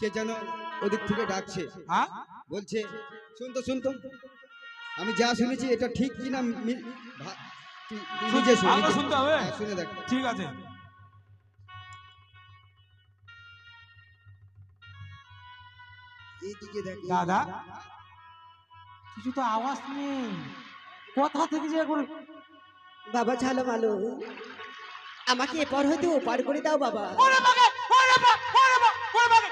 কে যেন ওদিক থেকে ডাকছে। হ্যাঁ? বলছে শুন তো শুন তো। আমি যা শুনেছি এটা ঠিক কি না শুনতে হবে? হ্যাঁ, শুনে দেখ। ঠিক আছে। এইদিকে দেখ। দাদা কিছু তো আওয়াজ নেই। কোথা থেকে যে করে বাবা ঝালো ভালো আমাকে এপার হইতে ওপার করে দাও বাবা। ওরে ওরে ওরে বা ওরে বাগে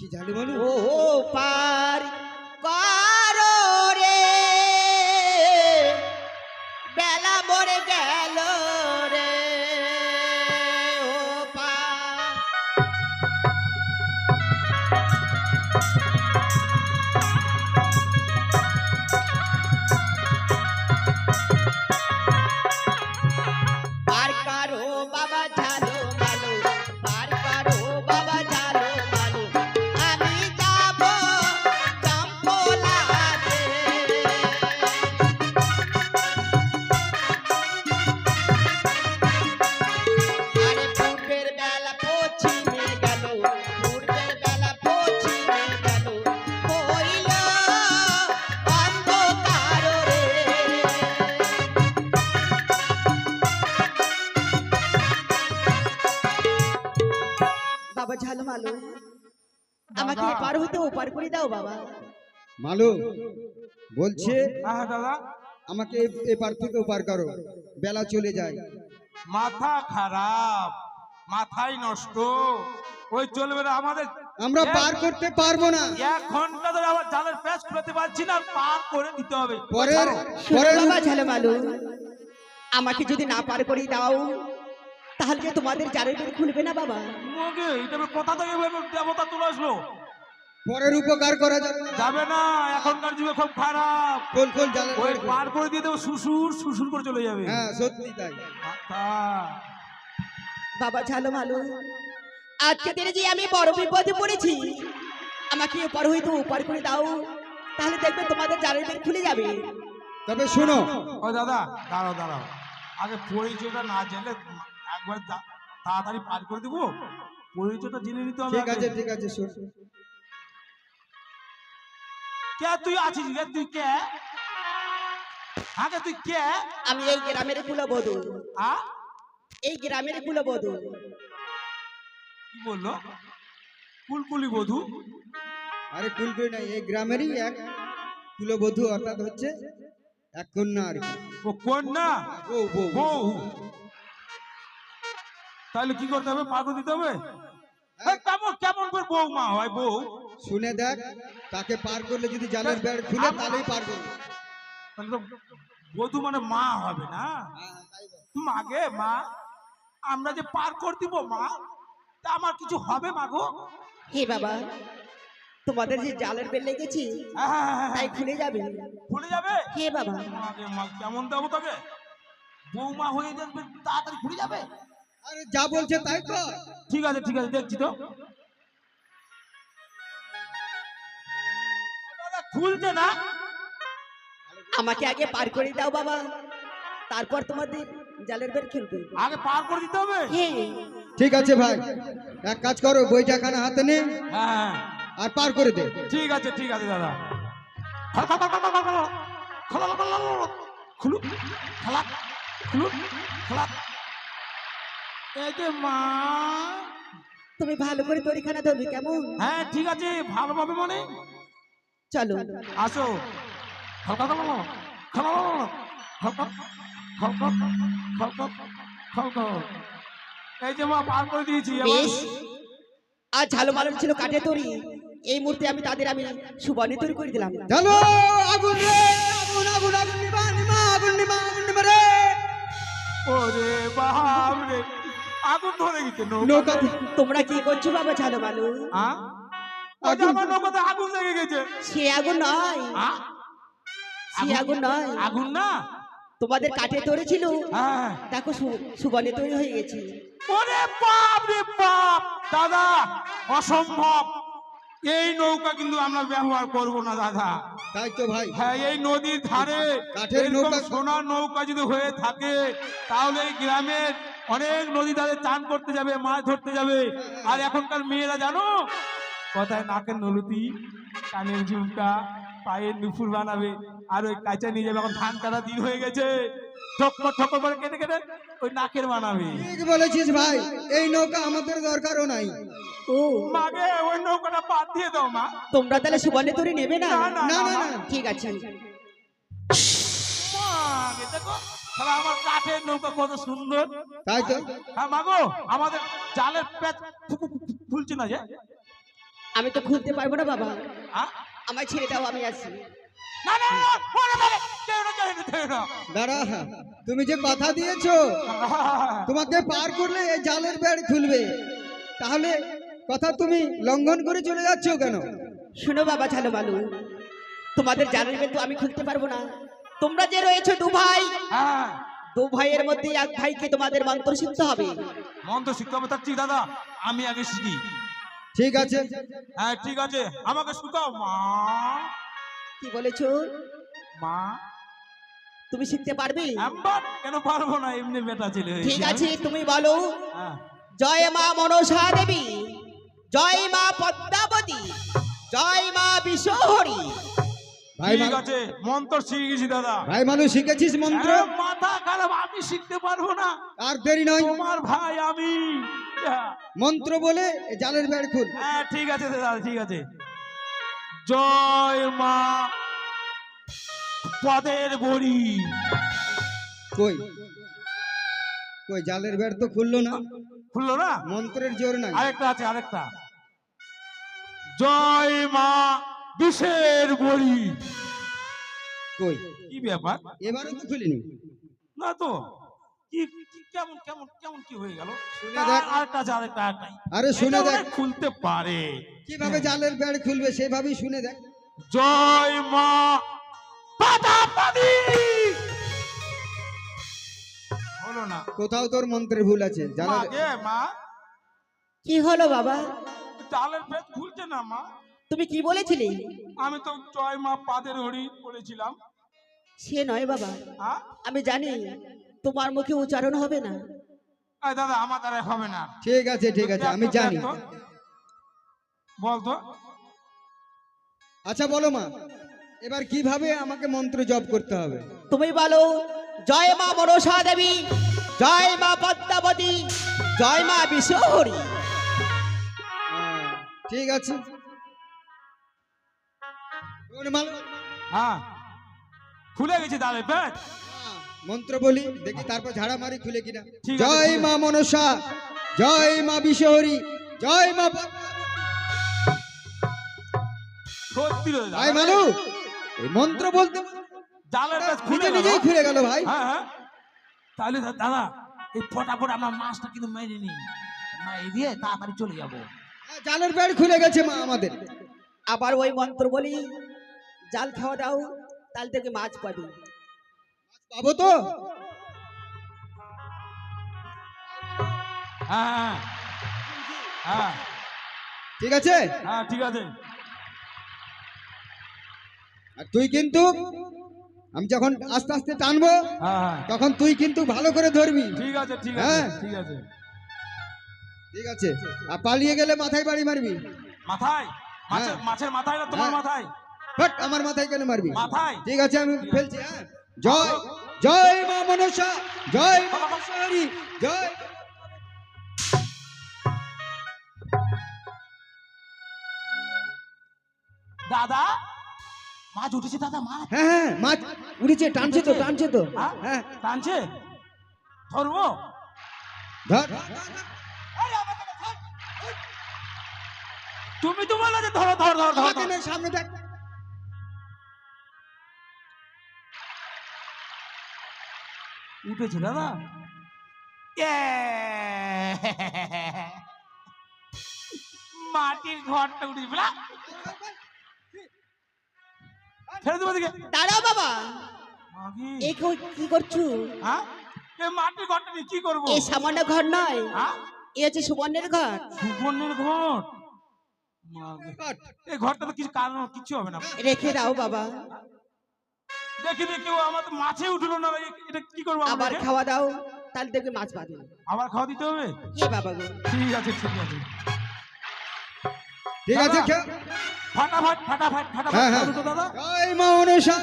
কি জানি বলো? ও পার করো রে। বেলা মরে গেল। আমাকে। এপার হইতে ওপার করে দাও বাবা। মালু বলছে হ্যাঁ দাদা। আমাকে এ- এপার থেকে ওপার করো। বেলা চলে যায়। মাথা খারাপ মাথাই নষ্ট। ওই চলবে না আমাদের আমরা পার করতে পারব না। এক ঘণ্টা ধরে আবার জালের প্যাচ খুলতে পারছি না পার করে দিতে হবে। পরের পরের বাবা ঝালো মালো আমাকে যদি না পার করে দাও তাহলে তোমাদের জারের খুলবে না বাবা। এটা কোথা থেকে দেবতা তুলে আসলো পরের উপকার করা যাবে না। যাবে না এখনকার যুগে খুব খারাপ। কোন কোন ওই পার করে দিয়ে দেবো শ্বশুর শ্বশুর করে চলে যাবে। হ্যাঁ সত্যি তাই। আচ্ছা। বাবা ঝালো মালো আজকে দিনে যে আমি বড় বিপদে পড়েছি আমাকে ওপার হইতে ওপার করে দাও। তাহলে দেখবে তোমাদের জারের বের খুলে যাবে। তবে শোনো। ও দাদা দাঁড়াও দাঁড়াও। আগে পরিচয়টা না জেনে একবার তাড়াতাড়ি পার করে দিব। পরিচয়টা জেনে নিতে হবে ঠিক আছে ঠিক আছে শোন। কে তুই আছিস রে? তুই কে? আগে তুই কে? আমি এই গ্রামের কুলবধূ। আ? এই গ্রামের কুলবধূ। কি বলল? কুলকুলি বধু? আরে কুলকুই নাই এই গ্রামেরই এক কুলবধূ অর্থাৎ হচ্ছে এক কন্যা আর কি। ও কন্যা? ও বউ বউ। তাহলে কি করতে হবে? করে দিতে হবে? কেমন কেমন করে বউ মা হয় বউ? শুনে দেখ তাকে পার করলে যদি জালের বেড় খুলে তাহলেই পার করবে। তাহলে তো বধু মানে মা হবে না? মাগে মা আমরা যে পার করে দিব মা তা আমার কিছু হবে মা গো হে বাবা তোমাদের যে জালের বের লেগেছি হ্যাঁ, হ্যাঁ, হ্যাঁ, তাই হ্যাঁ। খুলে যাবে। খুলে যাবে? হে বাবা। কেমন দেবো তবে বৌমা হয়ে যাবে তাড়াতাড়ি খুলে যাবে? আরে যা বলছে তাই তো ঠিক আছে ঠিক আছে দেখছি তো দাদা, খুলছে না আমাকে আগে পার করে দাও বাবা তারপর তোমাদের জালের বের খেলবে আগে পার করে দিতে হবে ঠিক আছে ভাই এক কাজ করো বইটা খানা হাতে নে হ্যাঁ হ্যাঁ আর পার করে দে ঠিক আছে ঠিক আছে দাদা খুলু খালা খুলু খালা মা তুমি ভালো করে তরিখানা ধরবে কেমন হ্যাঁ ঠিক আছে ভালোভাবে মানে চলো আসো এই যে মা পার করে দিয়েছি বেশ আর ঝালো মালন ছিল কাঠে তরি এই মুহূর্তে আমি তাদের আমি সুবর্ণে তৈরি করে দিলাম চলো আগুন রে আগুন আগুন আগুন ধরে গেছে নৌকা তোমরা কি করছ বাবা হ্যাঁ আমার নৌকাতে আগুন লেগে গেছে। সে আগুন নয়। হ্যাঁ? সে আগুন নয়। আগুন না? তোমাদের কাঠে তৈরি ছিল হ্যাঁ দেখো সু- সুবর্ণে তৈরি হয়ে গেছে। ওরে বাপ রে বাপ! দাদা অসম্ভব। এই নৌকা কিন্তু আমরা ব্যবহার করব না দাদা। তাই তো ভাই। হ্যাঁ এই নদীর ধারে কাঠের নৌকা- সোনার নৌকা যদি হয়ে থাকে তাহলে এই গ্রামের অনেক নদী ধারে চান করতে যাবে মাছ ধরতে যাবে। আর এখনকার মেয়েরা জানো? কথায় নাকের নলুতি কানের ঝুমকা পায়ের নুপুর বানাবে আর ওই কাঁচা নিয়ে যাবে। এখন ধান কাটা দিন হয়ে গেছে। ঠক্কর ঠক্কর করে কেটে কেটে ওই নাকের বানাবে। ঠিক বলেছিস ভাই এই নৌকা আমাদের দরকারও নাই। ও। মাগে ওই নৌকাটা বাদ দিয়ে দাও মা। তোমরা তাহলে সুবর্ণে তরি নেবে না? না না ঠিক আছে। দেখো। আমার কাঠের নৌকা কত সুন্দর। তাই তো। হ্যাঁ মাগো আমাদের জালের না যে? আমি তো খুলতে পারব না বাবা? আমার ছেড়ে দাও আমি আছি। দাঁড়া তুমি যে কথা দিয়েছ তোমাকে পার করলে এই জালের বেড় খুলবে। তাহলে কথা তুমি লঙ্ঘন করে চলে যাচ্ছ কেন? শুনো বাবা ছালো বালু তোমাদের জানার কিন্তু আমি খুলতে পারব না। তোমরা যে রয়েছে দু ভাই হ্যাঁ। দু ভাইয়ের মধ্যে এক ভাইকে তোমাদের মন্ত্র শিখতে হবে। মন্ত্র শিখতে হবে তার ঠিক দাদা আমি আগে শিখি। ঠিক আছে। হ্যাঁ ঠিক আছে। আমাকে শুকাও মা। কি বলেছ? মা। তুমি শিখতে পারবে? কেন পারব না? এমনি বেটা ছেলে ঠিক আছে তুমি বলো। হ্যাঁ। জয় মা মনসা দেবী জয় মা পদ্মাবতী জয় মা বিশ্বহরি। ঠিক মা- আছে মন্ত্র শিখে গেছি দাদা। ভাই মানুষ শিখেছিস মন্ত্র? মাথা খারাপ আমি শিখতে পারব না। আর দেরি নয়। তোমার ভাই আমি। হ্যাঁ। মন্ত্র বলে জালের বেড় খুল। হ্যাঁ ঠিক আছে দাদা ঠিক আছে। জয় মা পদের বড়ি কই? কই জালের বেড় তো খুললো না। খুললো না? মন্ত্রের জোর নাই। আরেকটা আছে আরেকটা। জয় মা বিষের বড়ি কই? কি ব্যাপার? এবারও তো খুলিনি। না তো। কি কেমন কেমন কেমন কি হয়ে গেল? শুনে দেখ। আরেকটা আছে আরেকটা আরেকটা আরে শুনে দেখ। খুলতে পারে। কীভাবে জালের বেড় খুলবে সেভাবেই শুনে দেখ। জয় মা পাতাপাতি হলো না। কোথাও তোর মন্ত্রের ভুল আছে। জালের মা? কি হলো বাবা? জালের পেট খুলছে না মা। তুমি কি বলেছিলে? আমি তো জয় মা পাদের হরি বলেছিলাম। সে নয় বাবা। হ্যাঁ? আমি জানি তোমার মুখে উচ্চারণ হবে না। এই দাদা আমার দ্বারা হবে না। ঠিক আছে ঠিক আছে আমি জানি। বলতো? আচ্ছা বলো মা এবার কীভাবে আমাকে মন্ত্র জপ করতে হবে? তুমি বলো জয় মা মনসা দেবী জয় মা পদ্মাবতী জয় মা বিশ্বহরি। হ্যাঁ, ঠিক আছে। হ্যাঁ। খুলে গেছে দাঁড়ে পেট। হ্যাঁ, মন্ত্র বলি দেখি তারপর ঝাড়া মারি খুলে কিনা। জয় মা মনসা জয় মা বিশ্বহরি জয় মা সত্যি ভাই মানু এই মন্ত্র বলতে জালের খুলে নিজেই খুলে গেল ভাই। হ্যাঁ হ্যাঁ। তাহলে দাদা এই ফটাফট আমরা মাছটা কিন্তু মেরে নিই। মেরে দিয়ে তাড়াতাড়ি চলে যাব। জালের বেড় খুলে গেছে মা আমাদের। আবার ওই মন্ত্র বলি জাল খাওয়া দাও তাল থেকে মাছ পাবি। পাবো তো? হ্যাঁ হ্যাঁ। হ্যাঁ। ঠিক আছে? হ্যাঁ ঠিক আছে। আর তুই কিন্তু আমি যখন আস্তে আস্তে টানবো হ্যাঁ হ্যাঁ। তখন তুই কিন্তু ভালো করে ধরবি। ঠিক আছে ঠিক আছে হ্যাঁ। ঠিক আছে। ঠিক আছে। আর পালিয়ে গেলে মাথায় বাড়ি মারবি। মাথায়? মাছের হ্যাঁ। মাছের মাথায় না তোমার। মাথায়? বাট আমার মাথায় কেন মারবি? মাথায়? ঠিক আছে আমি ফেলছি হ্যাঁ। জয় জয় মা মনসা জয় মা মনসাহারি জয়। দাদা মাছ উঠেছে দাদা মাছ। হ্যাঁ হ্যাঁ মাছ উঠেছে টানছে তো টানছে তো। হ্যাঁ? হ্যাঁ। টানছে? ধরবো? ধর। তুমি তো বলে যে ধরো ধর ধর ধর। সামনে দেখ। উঠেছে দাদা। মাটির ঘরটা উঠে ফেলা। ছেড়ে দেবো দিকে দাঁড়াও বাবা। এই কো- কি করছ? হ্যাঁ? এ মাটির ঘরটা নিয়ে কি করব? এই সামান্য ঘর নয়। হ্যাঁ? এ হচ্ছে সুবর্ণের ঘর। সুবর্ণের ঘর? এই ঘরটা তো কিছু কারণ কিছু হবে না। রেখে দাও বাবা। দেখি দেখি ও আমার মাছে উঠল না এটা কি করব আমরা আবার খাওয়া দাও তাহলে দেখবে মাছ পাবে আবার খাওয়া দিতে হবে এ বাবা গো ঠিক আছে ঠিক আছে ঠিক আছে দাদা। খে- ফাটাফাট ফাটাফাট ফাটাফাট হ্যাঁ, হ্যাঁ। খাওয়া দিতো দাদা জয় মা অনুষা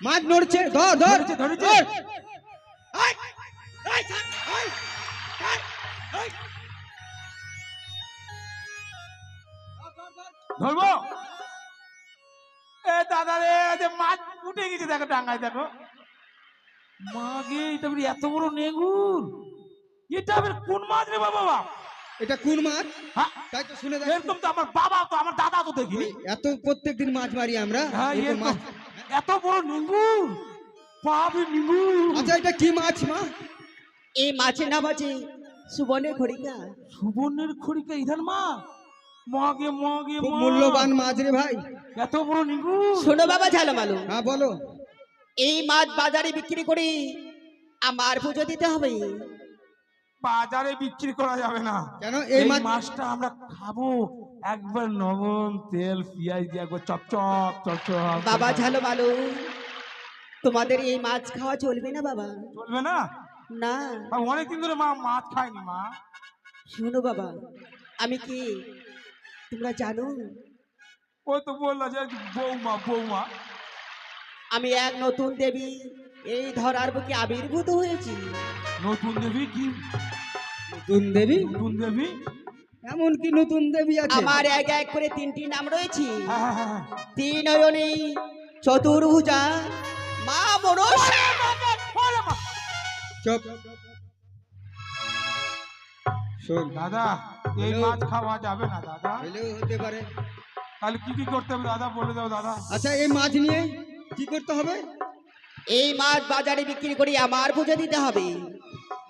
মাছ নড়ছে ধর ধর ধরেছে, ধরেছে। ধরবো? এ দাদা রে যে মাছ উঠে গেছে দেখো ডাঙ্গায় দেখো। মাগে এটা এত বড় নেগুর। এটা আবার কোন মাছ রে বাবা? বাবা এটা কোন মাছ? হ্যাঁ। তাই তো শুনে দেখ এরকম তো আমার বাবা তো আমার দাদা তো দেখি এত প্রত্যেকদিন মাছ মারি আমরা হ্যাঁ এত বড় নেগুর। বাপরে নেগুর। আচ্ছা এটা কি মাছ মা? এই মাছের নাম আছে সুবর্ণের খড়িকা। সুবর্ণের খড়িকা ইধান মা। মাগে মাগে খুব মূল্যবান মাছ রে ভাই। এত বড় নেগুর শোনো বাবা ঝালমালো হ্যাঁ বলো। এই মাছ বাজারে বিক্রি করে আমার পুজো দিতে হবে। বাজারে বিক্রি করা যাবে না। কেন? এই মাছটা আমরা খাব। একবার লবণ তেল পেঁয়াজ দিয়ে একবার চপচপ চপচপ বাবা ঝালমালো তোমাদের এই মাছ খাওয়া চলবে না বাবা। চলবে না? না। অনেকদিন ধরে মা মাছ খায়নি মা। শুনো বাবা আমি কি তোমরা জানো? ও তো বলল যে বৌমা বৌমা। আমি এক নতুন দেবী এই ধরার বুকে আবির্ভূত হয়েছি। নতুন দেবী কি? নতুন দেবী? নতুন দেবী? এমন কি নতুন দেবী আছে? আমার এক এক করে তিনটি নাম রয়েছে। হ্যাঁ, হ্যাঁ, হ্যাঁ। তিন নয়নী চতুর্ভুজা মা মনস। ওরে চুপ। শোন। দাদা। এই মাছ খাওয়া যাবে না দাদা। হলেও হতে পারে। তাহলে কি কি করতে হবে দাদা? বলে দাও দাদা। আচ্ছা এই মাছ নিয়ে কি করতে হবে? এই মাছ বাজারে বিক্রি করে আমার পুজো দিতে হবে।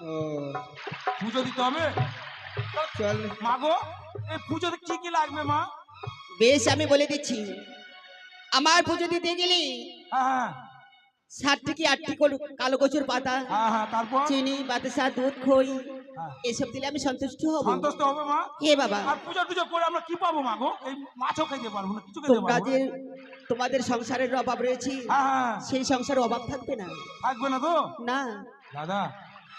ও পুজো দিতে হবে? চল। মা গো এই পুজোতে কি কি লাগবে মা? বেশ আমি বলে দিচ্ছি। আমার পুজো দিতে গেলে হ্যাঁ হ্যাঁ। ষাটটি কি আটটি কল- কালো কচুর পাতা হ্যাঁ হ্যাঁ তারপর? চিনি বাতাসা দুধ খই হ্যাঁ। এসব দিলে আমি সন্তুষ্ট হব। সন্তুষ্ট হবে মা? হে বাবা। আর পূজা টুজো করে আমরা কি পাবো মা গো? এই মাছও খাইতে পারব না কিছু খেতে তোমরা পারব যে না। তোমাদের সংসারের অভাব রয়েছে। সেই সংসারে অভাব থাকবে না। থাকবে না তো? না। দাদা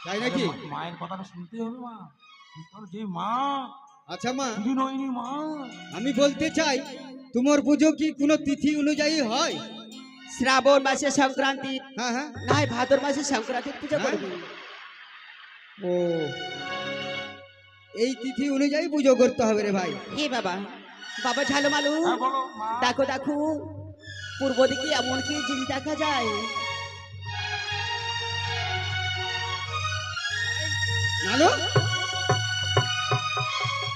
তাই নাকি? মা- মায়ের কথাটা শুনতে হবে মা। যে মা আচ্ছা মা মা। আমি বলতে চাই তোমার পুজো কি কোনো তিথি অনুযায়ী হয়? শ্রাবণ মাসে সংক্রান্তি। হ্যাঁ হ্যাঁ। না হয় ভাদর মাসে সংক্রান্তির পুজো হ্যাঁ। করবে। ও। এই তিথি অনুযায়ী পুজো করতে হবে রে ভাই। হে বাবা বাবা ঝালমালু হ্যাঁ বলো মা। দেখো দেখো পূর্ব দিকে এমন কি জিনিস দেখা যায়? নানু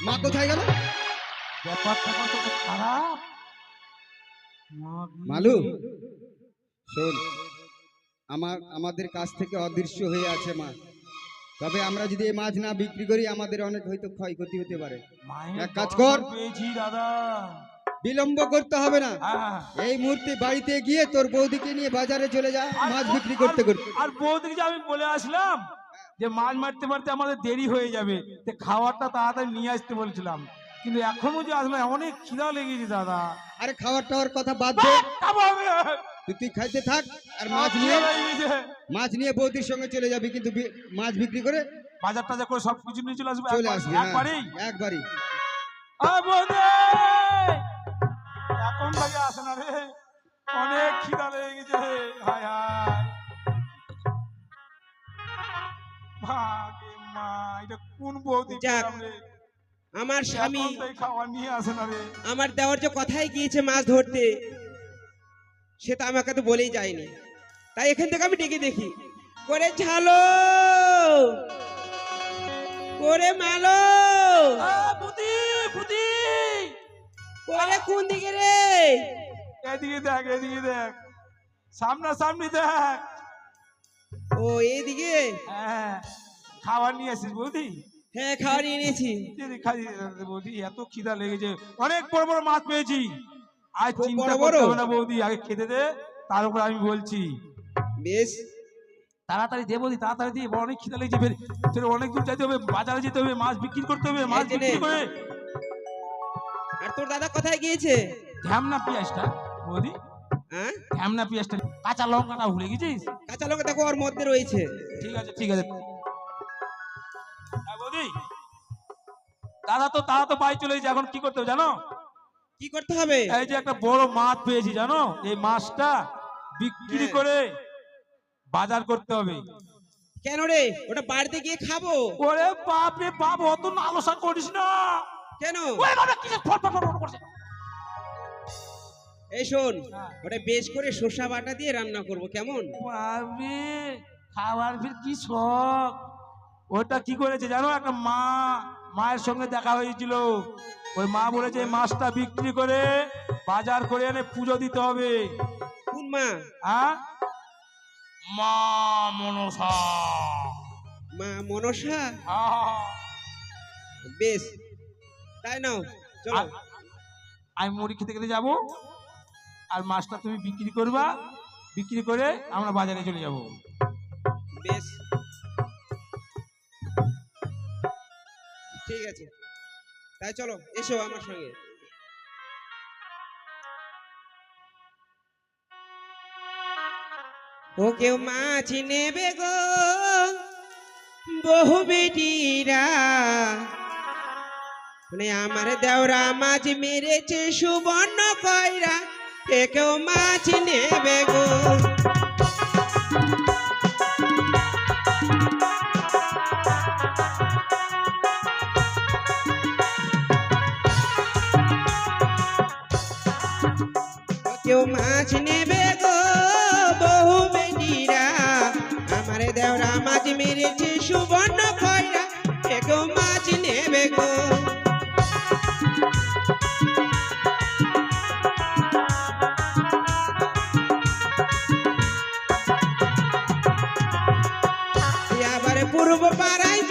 মা কোথায় গেল? ব্যাপারটা কত খারাপ? মালু? শোন আমার আমাদের কাছ থেকে অদৃশ্য হয়ে আছে মা। তবে আমরা যদি এই মাছ না বিক্রি করি আমাদের অনেক হয়তো ক্ষয়ক্ষতি হতে পারে। এক কাজ কর। পেয়েছি দাদা। বিলম্ব করতে হবে না। হ্যাঁ হ্যাঁ এই মুহূর্তে বাড়িতে গিয়ে তোর বৌদিকে নিয়ে বাজারে চলে যা মাছ বিক্রি করতে করতে। আর বৌদিকে যে আমি বলে আসলাম যে মাছ মারতে মারতে আমাদের দেরি হয়ে যাবে তো খাবারটা তাড়াতাড়ি নিয়ে আসতে বলছিলাম। কিন্তু এখনও যে আসলে অনেক খিদা লেগেছে দাদা। আরে খাওয়ার টাওয়ার কথা বাদ দে। তুই খাইতে থাক আর মাছ নিয়ে মাছ নিয়ে বৌদির সঙ্গে চলে যাবি কিন্তু মাছ বিক্রি করে বাজার টাজার করে সব কিছু নিয়ে চলে আসবে চলে আসবি হ্যাঁ, একবারই? এখন ভাগে আসে না রে। অনেক খিদা লেগে গেছে হায় হায়। ভাগে মা এটা কোন বৌদি যাক, রে? আমার স্বামী নিয়ে আসে না রে। আমার দেওয়ার যে কথাই গিয়েছে মাছ ধরতে। সে তো আমাকে তো বলেই যায়নি। তাই এখান থেকে আমি ডেকে দেখি। করে ঝালো। করে মালো। করে কোন দিকে রে? এদিকে দেখ এদিকে দেখ। সামনা সামনি দেখ। ও এইদিকে? হ্যাঁ খাবার নিয়ে আসিস বৌদি? হ্যাঁ খাওয়া নিয়ে নিয়েছি বৌদি এত খিদা লেগেছে। অনেক বড় বড় মাছ পেয়েছি। আর চিন্তা করতে হবে না বৌদি আগে খেতে দে তার উপর আমি বলছি। বেশ। তাড়াতাড়ি দেবো দি তাড়াতাড়ি দিয়ে অনেক খিদে লেগেছে ফের ফের অনেক দূর যেতে হবে বাজারে যেতে হবে মাছ বিক্রি করতে হবে মাছ। বিক্রি করে। আর তোর দাদা কোথায় গিয়েছে? ঢ্যামনা পেঁয়াজটা বৌদি। হ্যাঁ? ঢ্যামনা পেঁয়াজটা কাঁচা লঙ্কাটা ভুলে গেছিস? কাঁচা লঙ্কা দেখো ওর মধ্যে রয়েছে। ঠিক আছে ঠিক আছে। হ্যাঁ, বৌদি। দাদা তো তারা তো বাড়ি চলে গেছে এখন কি করতে হবে জানো? কি করতে হবে? এই যে একটা বড় মাছ পেয়েছি জানো? এই মাছটা বিক্রি হ্যাঁ। করে বাজার করতে হবে। কেন রে? ওটা বাড়িতে গিয়ে খাব? ওরে বাপ রে বাপ অত নালসা করিস না। কেন? ওরে বাবা কিসে ফট ফট ফট ফট করছে? এই শোন ওটা বেশ করে শসা বাটা দিয়ে রান্না করব কেমন? বাপরে খাবার ফির কি শখ? ওটা কি করেছে জানো? একটা মা মায়ের সঙ্গে দেখা হয়েছিল। ওই মা বলেছে মাছটা বিক্রি করে বাজার করে এনে পুজো দিতে হবে। কোন মা? হ্যাঁ? মা মনসা। মা মনসা? আহা। বেশ তাই নাও চলো। আমি মুড়ি খেতে খেতে যাব আর মাছটা তুমি বিক্রি করবা বিক্রি করে আমরা বাজারে চলে যাব। বেশ। ঠিক আছে। তাই চলো, এসো আমার সঙ্গে। ও কেউ মাছ নেবে গো বহু বেটিরা। মানে আমার দেওরা মাছ মেরেছে সুবর্ণ কয়রা কেউ মাছ নেবে গো। মাছ নেবে গো, বহু বেটিরা আমার দেওরা মাছ মেরেছে, সুবর্ণ খয়রা কেউ মাছ নেবে গো। পূর্ব পাড়ায়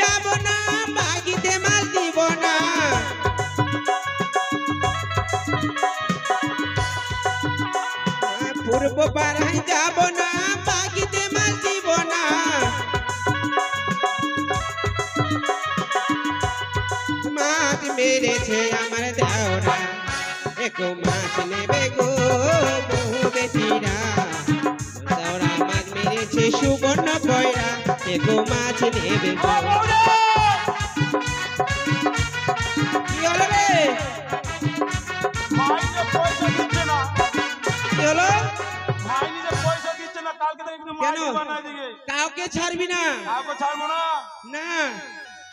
পূর্ব পাড়ায় যাব না বাগিতে মাছ দিব না। মাছ মেরেছে আমার দেওরা একো মাছ নেবে গো, বহু বেটিরা মাছ মেরেছে সুবর্ণ পয়রা একো মাছ নেবে কাউকে ছাড়বি না। ছাড়বো না। না।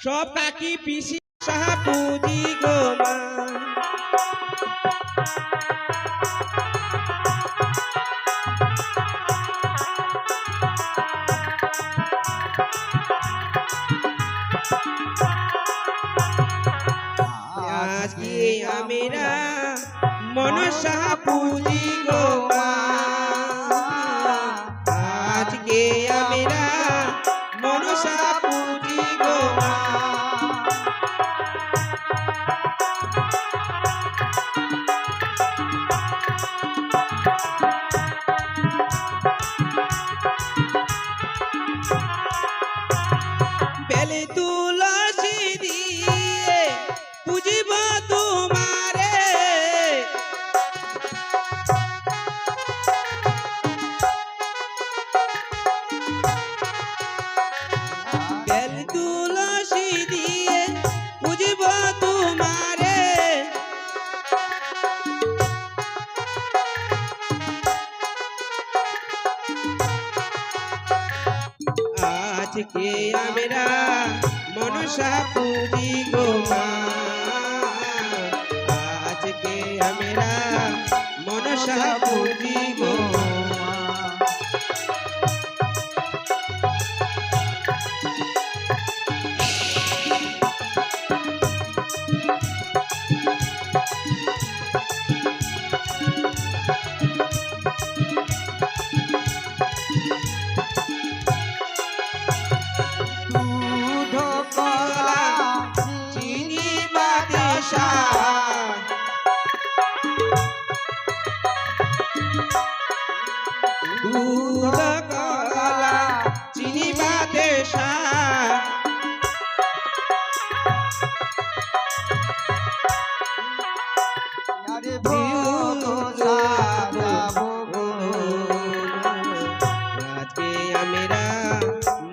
সব কাকি পিসি সাহা পুজি গো মা। আজকে আমেরা মনসা পুজি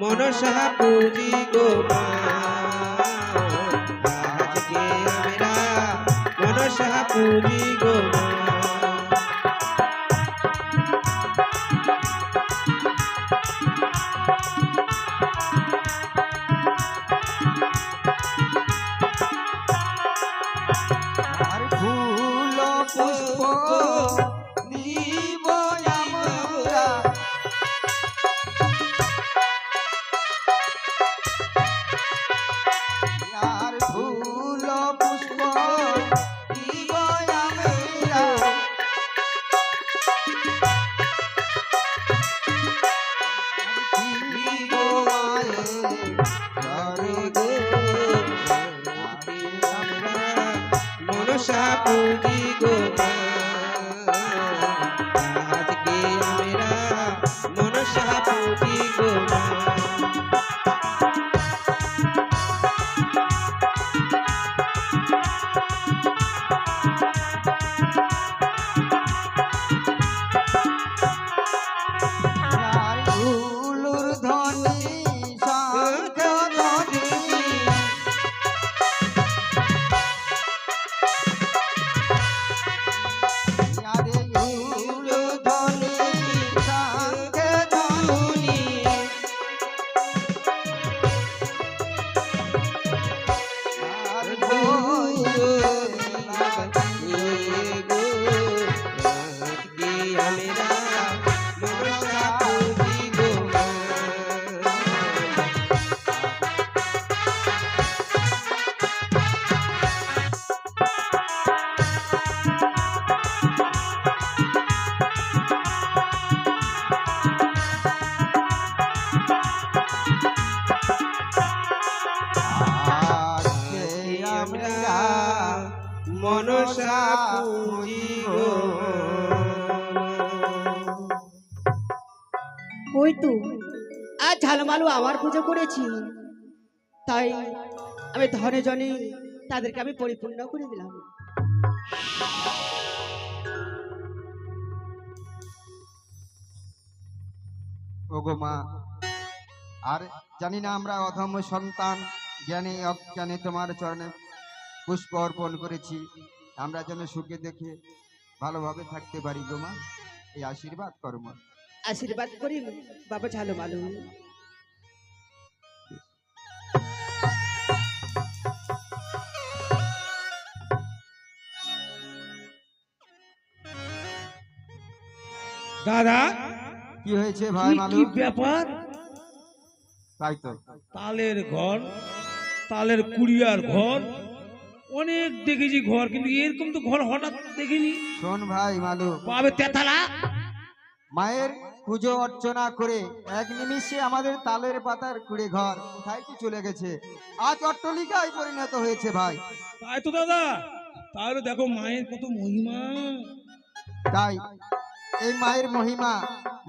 মনসা পুজি গো মনসা পুজি গো ওই তো। আজ ঝালমালু আমার পুজো করেছি। তাই আমি ধনে জনে তাদেরকে আমি পরিপূর্ণ করে দিলাম। ওগো মা, আর জানি না আমরা অধম্য সন্তান, জ্ঞানে, অজ্ঞানে তোমার চরণে পুষ্প অর্পণ করেছি। আমরা যেন সুখে দেখে ভালোভাবে থাকতে পারি গো মা। এই আশীর্বাদ করো মা। আশীর্বাদ করি বাবা ঝালমালু দাদা কি হয়েছে ভাই মালু কি ব্যাপার? তাই তো। তালের ঘর তালের কুড়িয়ার ঘর অনেক দেখেছি ঘর কিন্তু এরকম তো ঘর হঠাৎ দেখিনি। শোন ভাই মালু পাবে তেতালা? মায়ের পুজো অর্চনা করে এক নিমিষে আমাদের তালের পাতার কুড়ে ঘর কোথায় কি চলে গেছে? আজ অট্টলিকায় পরিণত হয়েছে ভাই। তাই তো দাদা তাহলে দেখো মায়ের কত মহিমা। তাই এই মায়ের মহিমা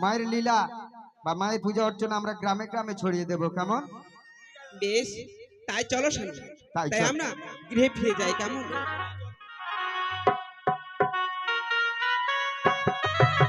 মায়ের লীলা বা মায়ের পূজা অর্চনা আমরা গ্রামে গ্রামে ছড়িয়ে দেব কেমন? বেশ তাই চলো তাই আমরা গৃহে ফিরে যাই কেমন?